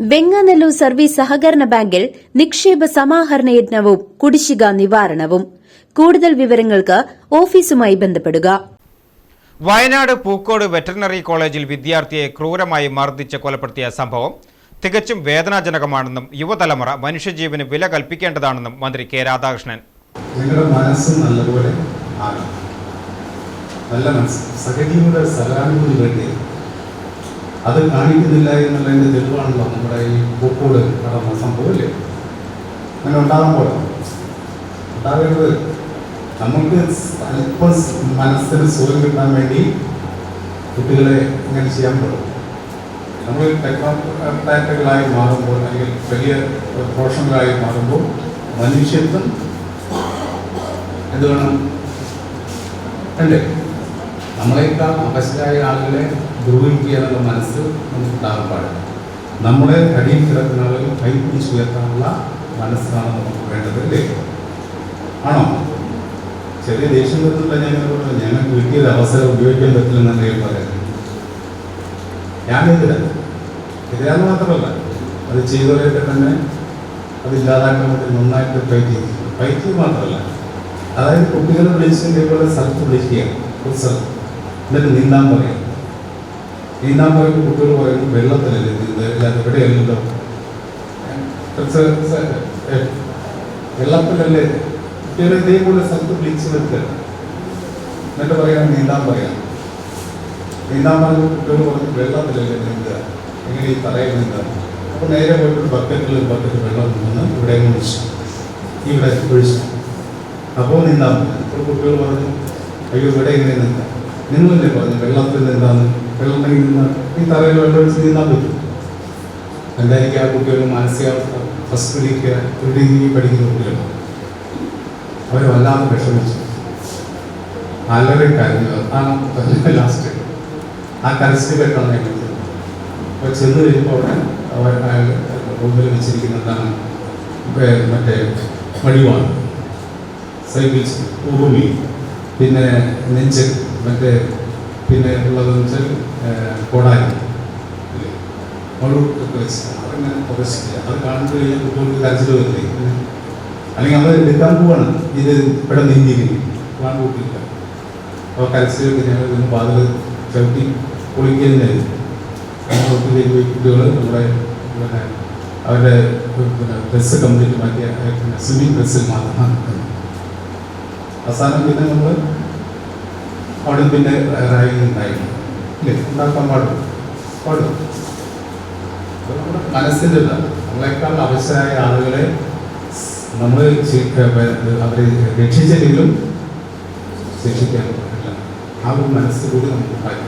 Venganallur service സഹകരണ ബാങ്കിൽ നിക്ഷേപ സമാഹരണ യജ്ഞവും കുടിശ്ശിക നിവാരണവും. കൂടുതൽ വിവരങ്ങൾക്ക് ഓഫീസുമായി ബന്ധപ്പെടുക. വയനാട് പൂക്കോട് വെറ്ററിനറി കോളേജിൽ വിദ്യാർത്ഥിയെ ക്രൂരമായി മർദ്ദിച്ച് കൊലപ്പെടുത്തിയ സംഭവം തികച്ചും വേദനാജനകമാണെന്നും യുവതലമുറ മനുഷ്യജീവന് വില കൽപ്പിക്കേണ്ടതാണെന്നും മന്ത്രി കെ രാധാകൃഷ്ണൻ. നിങ്ങളുടെ മനസ്സ് നല്ലപോലെ നല്ല മനസ്സ്. സഹജീവിയുടെ സഹാനുഭൂതി വേണ്ടി അത് കാണിക്കുന്നില്ല എന്നുള്ളതിന്റെ തെളിവാണല്ലോ നമ്മുടെ ഈ പൂക്കോട് നടന്ന സംഭവം അല്ലേ? അങ്ങനെ ഉണ്ടാകാൻ പോലെ ഉണ്ടാകരുത്. നമുക്ക് അല്പം മനസ്സിന് സുഖം കിട്ടാൻ വേണ്ടി കുട്ടികളെ ഇങ്ങനെ ചെയ്യാൻ പറ്റും. നമ്മൾ ടെക്നോക്രാറ്റുകളായി മാറുമ്പോൾ അല്ലെങ്കിൽ വലിയ പ്രൊഫഷണലായി മാറുമ്പോൾ മനുഷ്യത്വം എന്ത് വേണം? അല്ലേ? നമ്മളെക്കാൾ അവശരായ ആളുകളെ ദ്രോഹിക്കുക എന്നുള്ള മനസ്സ് നമുക്ക് ഉണ്ടാകാൻ പാടില്ല നമ്മളെ അടിയിൽ കിടക്കുന്ന കൈപിടിച്ച് ഉയർത്താനുള്ള മനസ്സാണ് നമുക്ക് വേണ്ടത് ആണോ? ചെറിയ ദേഷ്യം വരുന്നില്ല ഞാൻ പറഞ്ഞു ഞങ്ങൾക്ക് കിട്ടിയത് അവസരം ഉപയോഗിക്കാൻ പറ്റില്ലെന്നാണ് ഞാൻ പറയുന്നത് ഞാനെതിരാ എതിരാന്ന് മാത്രമല്ല അത് ചെയ്തവരെയൊക്കെ തന്നെ അത് ഇല്ലാതാക്കാൻ വേണ്ടി നന്നായിട്ട് ഫൈറ്റ് ചെയ്തു ഫൈറ്റ് മാത്രമല്ല അതായത് കുട്ടികളെ വിളിച്ചതിന്റെ ഇതേപോലെ സ്ഥലത്ത് വിളിക്കുക. ഒരു സ്ഥലത്ത്. എന്നിട്ട് നീന്താൻ പറയും. നീന്താൻ പറയുമ്പോൾ കുട്ടികൾ പറയുന്നു വെള്ളത്തിലല്ലേ നീന്തുക? എവിടെയല്ലോ വെള്ളത്തിലല്ലേ? കുട്ടികളെ ഇതേപോലെ സ്ഥലത്ത് ബ്ലീച്ച് നിർത്തുക എന്നിട്ട് പറയാം നീന്താൻ പറയാം. നീന്താൻ പറയുമ്പോൾ കുട്ടികൾ പറഞ്ഞു വെള്ളത്തിലല്ലേ നീന്തുക? എങ്ങനെ ഈ തറയിൽ നീന്താം അപ്പോൾ നേരെ പോയിട്ട് ബക്കറ്റിൽ ബക്കറ്റ് വെള്ളം നിന്ന് ഇവിടെ ഒഴിച്ചു. ഇവിടെ ഒഴിച്ചു. അപ്പോൾ പറഞ്ഞു അപ്പോൾ കുട്ടികൾ പറഞ്ഞു അയ്യോ ഇവിടെ ഇങ്ങനെ നീന്താം? നിങ്ങളല്ലേ പറഞ്ഞു വെള്ളത്തിൽ നീന്താന്ന് വെള്ളത്തിൽ നീന്താൻ ഈ തറയിൽ വെള്ളം ഒഴിച്ച് നീന്താൻ പറ്റും. എന്തായിരിക്കും ആ കുട്ടികളുടെ മാനസികാവസ്ഥ ഫസ്റ്റ് ഡിഗ്രി ഒരു ഡിഗ്രി പഠിക്കുന്ന കുട്ടികളാണ് അവർ വല്ലാതെ വിഷമിച്ചു. അലറി കരഞ്ഞു അതാണ് ലാസ്റ്റ് ആ ഞാൻ വിളിച്ചത്. അപ്പോൾ ചെന്ന് കഴിയുമ്പോൾ അവിടെ റൂമിൽ വെച്ചിരിക്കുന്നതാണ് മറ്റേ- മടിവാണ് സൈക്കിൾ ഉറുമി പിന്നെ നെഞ്ച് മറ്റേ പിന്നെ ഉള്ളതെന്ന് വെച്ചാൽ കോടാലി മുഴുവൊക്കെ വെച്ച് അതങ്ങനെ പ്രദർശിക്കില്ല അത് കാണുമ്പോൾ ഈ കുട്ടികൾക്ക് കരച്ചിൽ വരില്ലേ? അല്ലെങ്കിൽ നമ്മൾ എടുക്കാൻ പോവാണ്. ഇത് ഇവിടെ നീന്തിയിരിക്കും കാണാൻ അപ്പോൾ കരച്ചിലൊക്കെ ഞങ്ങൾ ഇതിന് പാതിൽ ചവിട്ടി പൊളിക്കുന്നതിന് ഒത്തിരി കുട്ടികൾ നമ്മുടെ അവരുടെ ഡ്രസ്സ് കംപ്ലീറ്റ് മാറ്റിയ സ്വിമ്മിങ് ഡ്രസ്സിൽ മാത്രമാണ്. അവസാനം പിന്നെ നമ്മൾ അവിടെ പിന്നെ ഉണ്ടായിരുന്നു. ഇല്ലേ? ഉണ്ടാക്കാൻ പാടും. പാടും. നമ്മുടെ മനസ്സിന്റെ നമ്മളെക്കാൾ ആവശ്യമായ ആളുകളെ നമ്മൾ അവരെ രക്ഷിച്ചെങ്കിലും ശിക്ഷിക്കാൻ പറ്റില്ല ആ ഒരു മനസ്സ് കൂടി നമുക്ക് ഉണ്ടാക്കി